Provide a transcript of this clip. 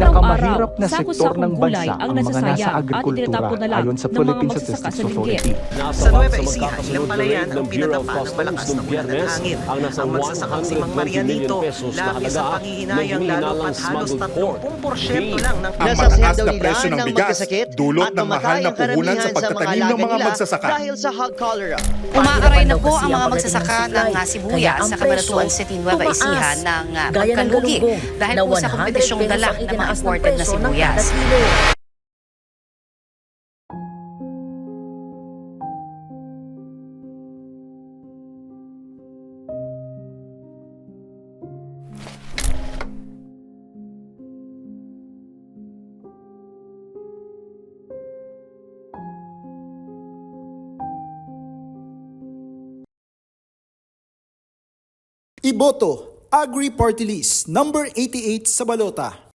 pinakamahirap na sektor ng bansa ang mga nasa at agrikultura na ayon sa Philippine Statistics sa. Authority. Sa Nueva sa Ecija, ilang palayan ang pinatapa ng malakas na ulan at hangin. ang magsasakang si Mang 120 Marianito, ang halaga panghihinayang ng lalo pat halos smuggled pork, 30% lang ng Ang mataas na nila presyo ng bigas, dulot at ng mahal na puhunan sa pagtatanim ng mga magsasaka. Dahil sa hog cholera. Umaaray na po ang mga magsasaka ng uh, sibuyas sa Camaratuan City, Nueva. Ecija ng pagkalugi galunggong dahil po sa 100 kompetisyong dala ng mga imported na sibuyas. Iboto, Agri Party List, number 88 sa balota.